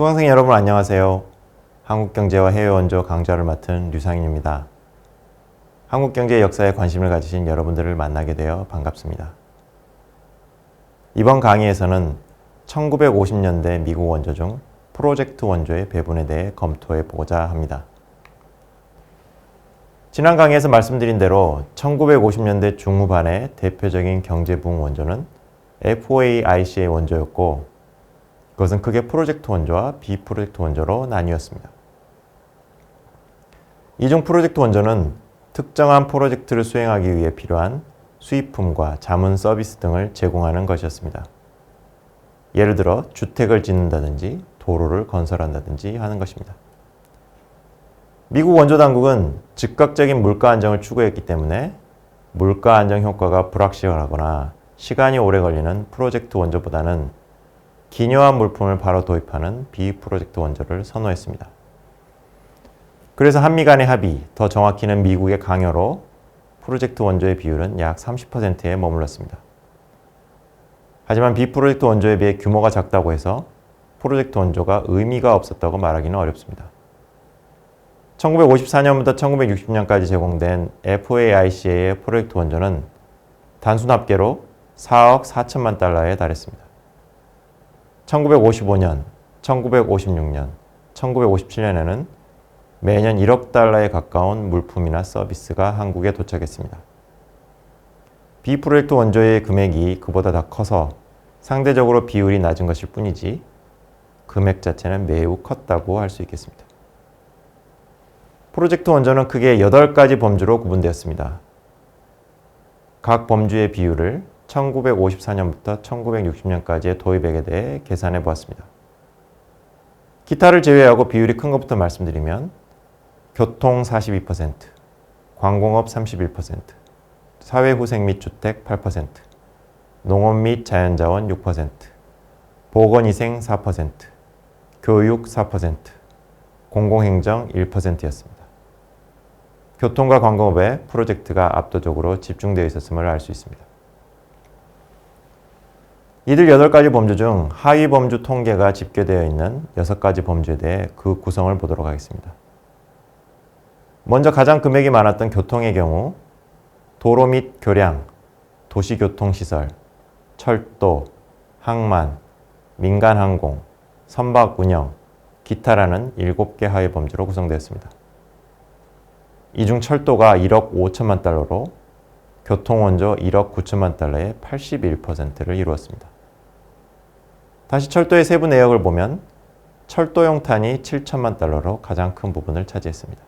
수강생 여러분 안녕하세요. 한국경제와 해외 원조 강좌를 맡은 류상인입니다. 한국경제 역사에 관심을 가지신 여러분들을 만나게 되어 반갑습니다. 이번 강의에서는 1950년대 미국 원조 중 프로젝트 원조의 배분에 대해 검토해 보고자 합니다. 지난 강의에서 말씀드린 대로 1950년대 중후반의 대표적인 경제부흥 원조는 FOA-ICA 원조였고 그것은 크게 프로젝트 원조와 비프로젝트 원조로 나뉘었습니다. 이중 프로젝트 원조는 특정한 프로젝트를 수행하기 위해 필요한 수입품과 자문 서비스 등을 제공하는 것이었습니다. 예를 들어 주택을 짓는다든지 도로를 건설한다든지 하는 것입니다. 미국 원조 당국은 즉각적인 물가 안정을 추구했기 때문에 물가 안정 효과가 불확실하거나 시간이 오래 걸리는 프로젝트 원조보다는 기묘한 물품을 바로 도입하는 비 프로젝트 원조를 선호했습니다. 그래서 한미 간의 합의, 더 정확히는 미국의 강요로 프로젝트 원조의 비율은 약 30%에 머물렀습니다. 하지만 비 프로젝트 원조에 비해 규모가 작다고 해서 프로젝트 원조가 의미가 없었다고 말하기는 어렵습니다. 1954년부터 1960년까지 제공된 FOAICA의 프로젝트 원조는 단순 합계로 4억 4천만 달러에 달했습니다. 1955년, 1956년, 1957년에는 매년 1억 달러에 가까운 물품이나 서비스가 한국에 도착했습니다. 비프로젝트 원조의 금액이 그보다 더 커서 상대적으로 비율이 낮은 것일 뿐이지 금액 자체는 매우 컸다고 할 수 있겠습니다. 프로젝트 원조는 크게 8가지 범주로 구분되었습니다. 각 범주의 비율을 1954년부터 1960년까지의 도입액에 대해 계산해 보았습니다. 기타를 제외하고 비율이 큰 것부터 말씀드리면 교통 42%, 관공업 31%, 사회후생 및 주택 8%, 농업 및 자연자원 6%, 보건위생 4%, 교육 4%, 공공행정 1%였습니다. 교통과 관공업에 프로젝트가 압도적으로 집중되어 있었음을 알 수 있습니다. 이들 8가지 범주 중 하위 범주 통계가 집계되어 있는 6가지 범주에 대해 그 구성을 보도록 하겠습니다. 먼저 가장 금액이 많았던 교통의 경우 도로 및 교량, 도시교통시설, 철도, 항만, 민간항공, 선박 운영, 기타라는 7개 하위 범주로 구성되었습니다. 이 중 철도가 1억 5천만 달러로 교통원조 1억 9천만 달러의 81%를 이루었습니다. 다시 철도의 세부 내역을 보면 철도용 탄이 7천만 달러로 가장 큰 부분을 차지했습니다.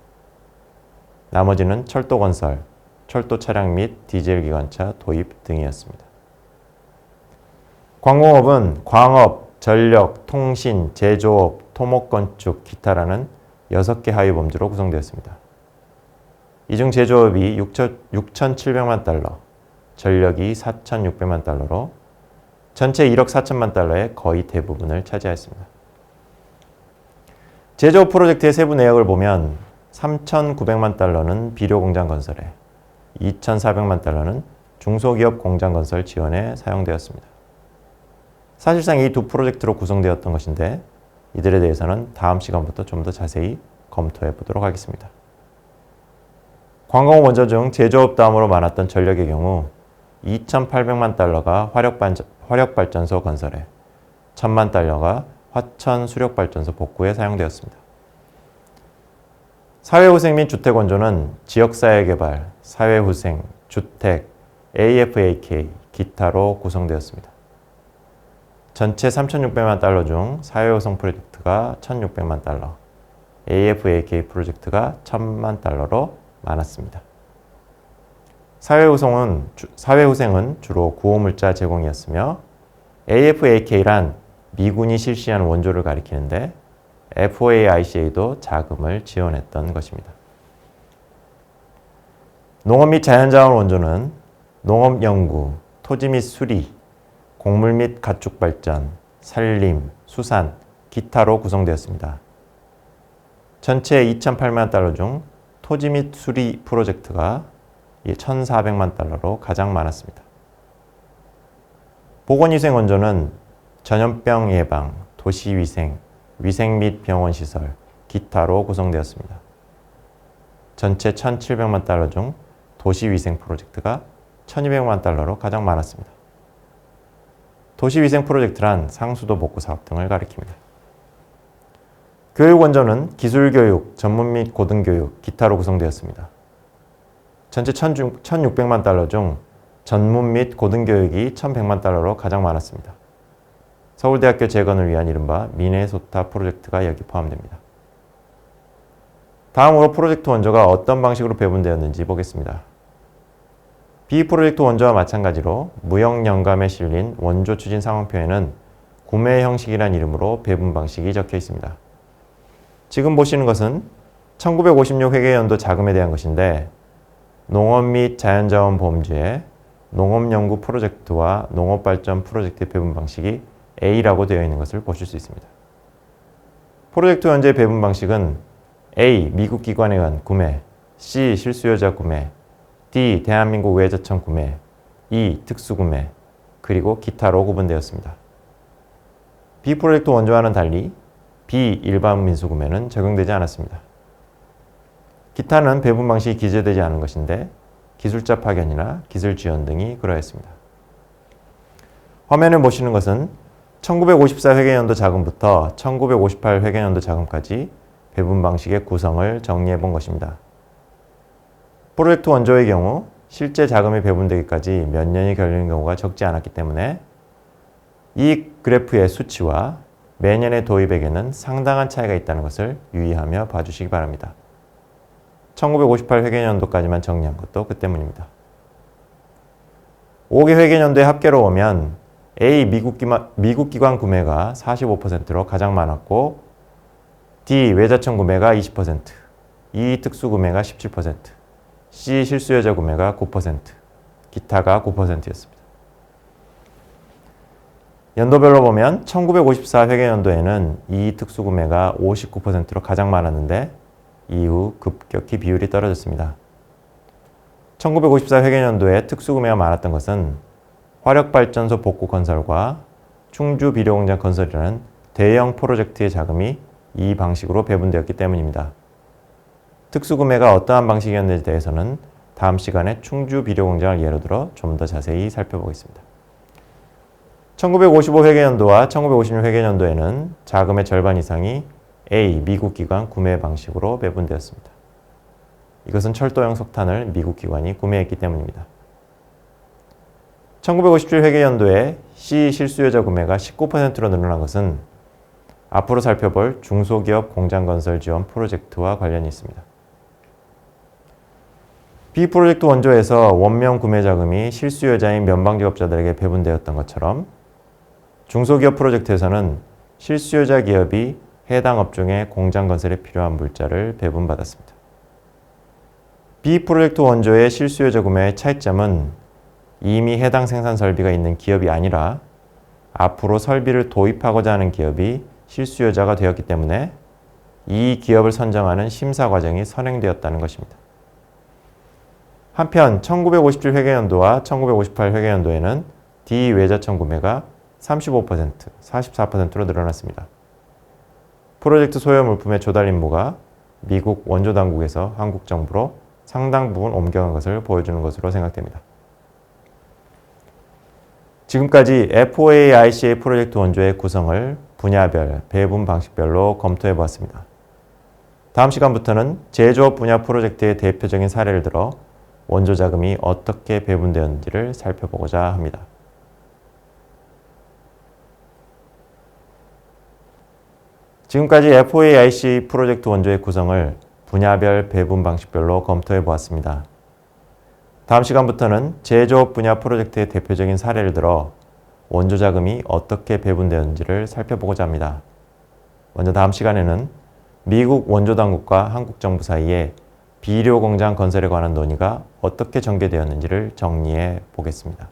나머지는 철도 건설, 철도 차량 및 디젤 기관차 도입 등이었습니다. 광공업은 광업, 전력, 통신, 제조업, 토목건축, 기타라는 6개 하위 범주로 구성되었습니다. 이 중 제조업이 6,700만 달러, 전력이 4,600만 달러로 전체 1억 4천만 달러의 거의 대부분을 차지하였습니다. 제조업 프로젝트의 세부 내역을 보면 3,900만 달러는 비료 공장 건설에, 2,400만 달러는 중소기업 공장 건설 지원에 사용되었습니다. 사실상 이 두 프로젝트로 구성되었던 것인데 이들에 대해서는 다음 시간부터 좀 더 자세히 검토해 보도록 하겠습니다. 관광업 원조 중 제조업 다음으로 많았던 전력의 경우 2,800만 달러가 화력 발전소 건설에 1,000만 달러가 화천 수력발전소 복구에 사용되었습니다. 사회후생 및 주택원조는 지역사회개발, 사회후생, 주택, AFAK, 기타로 구성되었습니다. 전체 3,600만 달러 중 사회후생 프로젝트가 1,600만 달러, AFAK 프로젝트가 1,000만 달러로 많았습니다. 사회후생은, 사회후생은 주로 구호물자 제공이었으며 AFAK란 미군이 실시한 원조를 가리키는데 FOAICA도 자금을 지원했던 것입니다. 농업 및 자연자원 원조는 농업 연구, 토지 및 수리, 곡물 및 가축 발전, 산림, 수산, 기타로 구성되었습니다. 전체 2,008만 달러 중 토지 및 수리 프로젝트가 1,400만 달러로 가장 많았습니다. 보건위생 원조는 전염병 예방, 도시위생, 위생 및 병원 시설, 기타로 구성되었습니다. 전체 1,700만 달러 중 도시위생 프로젝트가 1,200만 달러로 가장 많았습니다. 도시위생 프로젝트란 상수도 복구 사업 등을 가리킵니다. 교육 원조는 기술교육, 전문 및 고등교육, 기타로 구성되었습니다. 전체 1,600만 달러 중 전문 및 고등교육이 1,100만 달러로 가장 많았습니다. 서울대학교 재건을 위한 이른바 미네소타 프로젝트가 여기 포함됩니다. 다음으로 프로젝트 원조가 어떤 방식으로 배분되었는지 보겠습니다. B 프로젝트 원조와 마찬가지로 무역 영감에 실린 원조 추진 상황표에는 구매 형식이란 이름으로 배분 방식이 적혀 있습니다. 지금 보시는 것은 1956 회계연도 자금에 대한 것인데 농업 및 자연자원 보험주의 농업연구 프로젝트와 농업발전 프로젝트의 배분 방식이 A라고 되어 있는 것을 보실 수 있습니다. 프로젝트 현재 배분 방식은 A. 미국 기관에 의한 구매 C. 실수요자 구매 D. 대한민국 외자청 구매 E. 특수구매 그리고 기타로 구분되었습니다. B 프로젝트 원조와는 달리 B. 일반 민수구매는 적용되지 않았습니다. 기타는 배분 방식이 기재되지 않은 것인데 기술자 파견이나 기술 지원 등이 그러했습니다. 화면을 보시는 것은 1954 회계연도 자금부터 1958 회계연도 자금까지 배분 방식의 구성을 정리해 본 것입니다. 프로젝트 원조의 경우 실제 자금이 배분되기까지 몇 년이 걸리는 경우가 적지 않았기 때문에 이 그래프의 수치와 매년의 도입액에는 상당한 차이가 있다는 것을 유의하며 봐주시기 바랍니다. 1958 회계연도까지만 정리한 것도 그 때문입니다. 5개 회계연도의 합계로 오면 A 미국 기관, 미국 기관 구매가 45%로 가장 많았고 D 외자청 구매가 20%, E 특수 구매가 17%, C 실수요자 구매가 9%, 기타가 9%였습니다. 연도별로 보면 1954 회계연도에는 E 특수 구매가 59%로 가장 많았는데 이후 급격히 비율이 떨어졌습니다. 1954 회계연도에 특수 구매가 많았던 것은 화력발전소 복구 건설과 충주 비료공장 건설이라는 대형 프로젝트의 자금이 이 방식으로 배분되었기 때문입니다. 특수구매가 어떠한 방식이었는지에 대해서는 다음 시간에 충주 비료공장을 예로 들어 좀 더 자세히 살펴보겠습니다. 1955 회계연도와 1956 회계연도에는 자금의 절반 이상이 A 미국 기관 구매 방식으로 배분되었습니다. 이것은 철도형 석탄을 미국 기관이 구매했기 때문입니다. 1957 회계연도에 C 실수요자 구매가 19%로 늘어난 것은 앞으로 살펴볼 중소기업 공장 건설 지원 프로젝트와 관련이 있습니다. B 프로젝트 원조에서 원명 구매 자금이 실수요자인 면방기업자들에게 배분되었던 것처럼 중소기업 프로젝트에서는 실수요자 기업이 해당 업종의 공장 건설에 필요한 물자를 배분받았습니다. B 프로젝트 원조의 실수요자 구매의 차이점은 이미 해당 생산 설비가 있는 기업이 아니라 앞으로 설비를 도입하고자 하는 기업이 실수요자가 되었기 때문에 이 기업을 선정하는 심사 과정이 선행되었다는 것입니다. 한편 1957 회계연도와 1958 회계연도에는 D 외자청 구매가 35%, 44%로 늘어났습니다. 프로젝트 소요 물품의 조달 임무가 미국 원조 당국에서 한국 정부로 상당 부분 옮겨간 것을 보여주는 것으로 생각됩니다. 지금까지 FOA-ICA 프로젝트 원조의 구성을 분야별, 배분 방식별로 검토해 보았습니다. 다음 시간부터는 제조업 분야 프로젝트의 대표적인 사례를 들어 원조 자금이 어떻게 배분되었는지를 살펴보고자 합니다. 지금까지 FOA-IC 프로젝트 원조의 구성을 분야별 배분 방식별로 검토해 보았습니다. 다음 시간부터는 제조업 분야 프로젝트의 대표적인 사례를 들어 원조 자금이 어떻게 배분되었는지를 살펴보고자 합니다. 먼저 다음 시간에는 미국 원조 당국과 한국 정부 사이에 비료 공장 건설에 관한 논의가 어떻게 전개되었는지를 정리해 보겠습니다.